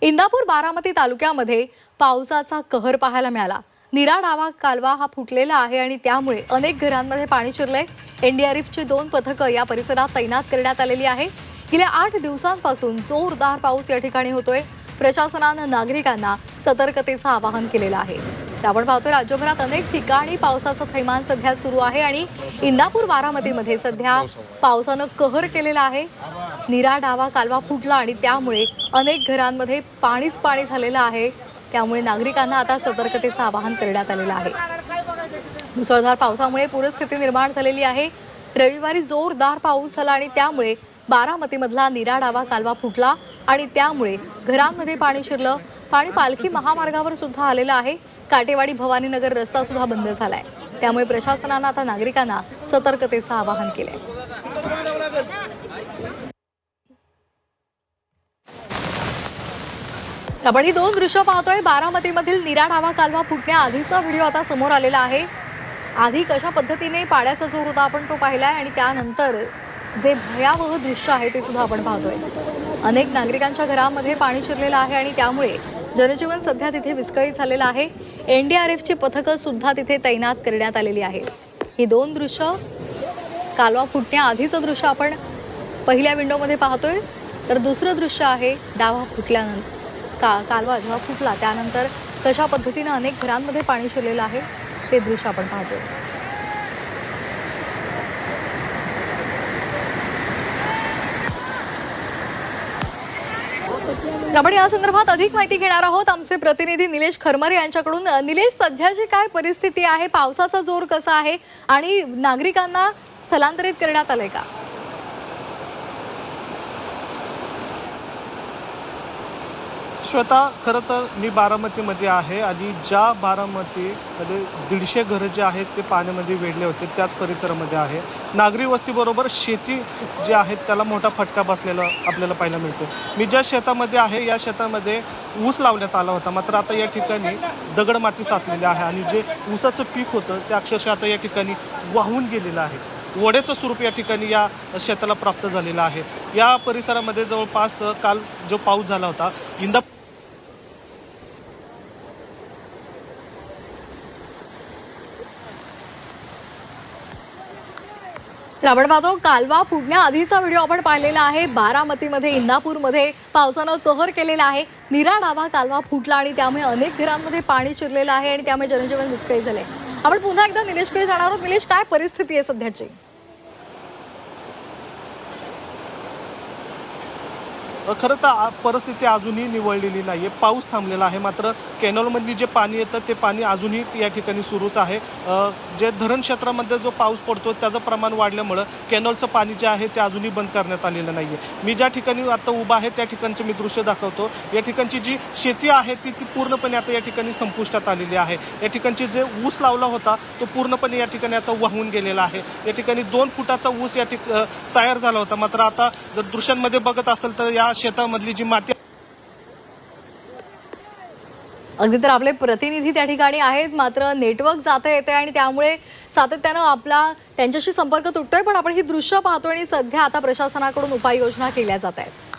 इंदापूर बारामती तालुक्यामध्ये पावसाचा कहर पाहायला मिळाला. निरा डावा कालवा हा फुटलेला आहे आणि त्यामुळे अनेक घरांमध्ये पाणी शिरलंय. एनडीआरएफची दोन पथकं या परिसरात तैनात करण्यात आलेली आहे. गेल्या आठ दिवसांपासून जोरदार पाऊस या ठिकाणी होतोय. प्रशासनानं नागरिकांना सतर्कतेचं आवाहन केलेलं आहे. आपण पाहतो राज्यभरात अनेक ठिकाणी पावसाचं थैमान सध्या सुरू आहे आणि इंदापूर बारामतीमध्ये सध्या पावसानं कहर केलेला आहे. निरा डावा कालवा फुटला आणि त्यामुळे अनेक घरांमध्ये पाणीच पाणी झालेलं आहे. त्यामुळे नागरिकांना आता सतर्कतेचं आवाहन करण्यात आलेलं आहे. मुसळधार पावसामुळे पूरस्थिती निर्माण झालेली आहे. रविवारी जोरदार पाऊस झाला आणि त्यामुळे बारामतीमधला निरा डावा कालवा फुटला आणि त्यामुळे घरांमध्ये पाणी शिरलं. पाणी पालखी महामार्गावर सुद्धा आलेलं आहे. काटेवाडी भवानीनगर रस्ता सुद्धा बंद झालाय. त्यामुळे प्रशासनानं आता नागरिकांना सतर्कतेचं आवाहन केलंय. आपण ही दोन दृश्य पाहतोय. बारामतीमधील निरा डावा कालवा फुटण्याआधीचा व्हिडिओ आता समोर आलेला आहे. आधी कशा पद्धतीने पाण्याचा जोर होता आपण तो पाहिलाय आणि त्यानंतर जे भयावह दृश्य आहे ते सुद्धा आपण पाहतोय. अनेक नागरिकांच्या घरामध्ये पाणी शिरलेलं आहे आणि त्यामुळे जनजीवन सध्या तिथे विस्कळीत झालेलं आहे. एन डी आर पथकं सुद्धा तिथे तैनात करण्यात आलेली आहेत. ही दोन दृश्य कालवा फुटण्याआधीचं दृश्य आपण पहिल्या विंडोमध्ये पाहतोय. तर दुसरं दृश्य आहे डावा फुटल्यानंतर का कालवा जेव्हा फुटला त्यानंतर कशा पद्धतीनं अनेक घरांमध्ये पाणी शिरलेलं आहे. ते दृश्य आपण पाहतोय. आपण या संदर्भात अधिक माहिती घेणार आहोत. आमचे प्रतिनिधी निलेश खरमरे यांच्याकडून. निलेश सध्याची काय परिस्थिती आहे? पावसाचा जोर कसा आहे? आणि नागरिकांना स्थलांतरित करण्यात आलंय का? श्वेता खरं तर मी बारामतीमध्ये आहे आणि ज्या बारामतीमध्ये दीडशे घरं जे आहेत ते पाण्यामध्ये वेढले होते त्याच परिसरामध्ये आहे. नागरी वस्तीबरोबर शेती जे आहेत त्याला मोठा फटका बसलेला आपल्याला पाहायला मिळतो. मी ज्या शेतामध्ये आहे या शेतामध्ये ऊस लावण्यात आला होता. मात्र आता या ठिकाणी दगड माती साचलेली आहे आणि जे ऊसाचं पीक होतं ते अक्षरशः आता या ठिकाणी वाहून गेलेलं आहे. वड्याचं स्वरूप या ठिकाणी या शेताला प्राप्त झालेलं आहे. या परिसरामध्ये जवळपास काल जो पाऊस झाला होता इंदा आपण पाहतो कालवा फुटण्याआधीचा व्हिडिओ आपण पाहिलेला आहे. बारामतीमध्ये इंदापूरमध्ये पावसानं कहर केलेला आहे. निरा डावा कालवा फुटला आणि त्यामुळे अनेक घरांमध्ये पाणी शिरलेलं आहे आणि त्यामुळे जनजीवन विस्कळीत झाले आपण पुन्हा एकदा निलेशकडे जाणार आहोत. निलेश काय परिस्थिती आहे सध्याची? खरं तर परिस्थिती अजूनही निवळलेली नाही आहे पाऊस थांबलेला आहे. मात्र कॅनॉलमधली जे पाणी येतं ते पाणी अजूनही या ठिकाणी सुरूच आहे. जे धरण क्षेत्रामध्ये जो पाऊस पडतो त्याचं प्रमाण वाढल्यामुळं कॅनॉलचं पाणी जे आहे ते अजूनही बंद करण्यात आलेलं नाही आहे मी ज्या ठिकाणी आता उभा आहे त्या ठिकाणचे मी दृश्य दाखवतो. या ठिकाणची जी शेती आहे ती ती पूर्णपणे आता या ठिकाणी संपुष्टात आलेली आहे. या ठिकाणची जे ऊस लावला होता तो पूर्णपणे या ठिकाणी आता वाहून गेलेला आहे. या ठिकाणी दोन फुटाचा ऊस या ठिक तयार झाला होता. मात्र आता जर दृश्यांमध्ये बघत असेल तर या शेतामधली जी माती अगदी तर आपले प्रतिनिधी त्या ठिकाणी आहेत मात्र नेटवर्क जाता येते आणि त्यामुळे सातत्यानं आपला त्यांच्याशी संपर्क तुटतोय पण आपण ही दृश्य पाहतोय आणि सध्या आता प्रशासनाकडून उपाययोजना केल्या जात आहेत.